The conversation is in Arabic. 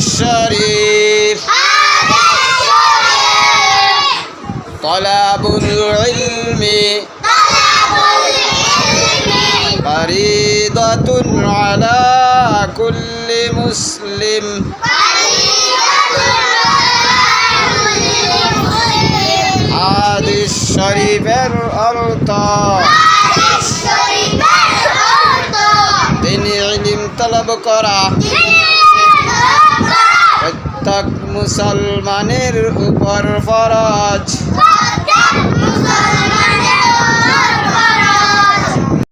الشريف طلب العلم فريضة على كل مسلم عاد الشريف الأرض তিনি ইলিম তলব করা তক মুসলমানের উপর ফরজ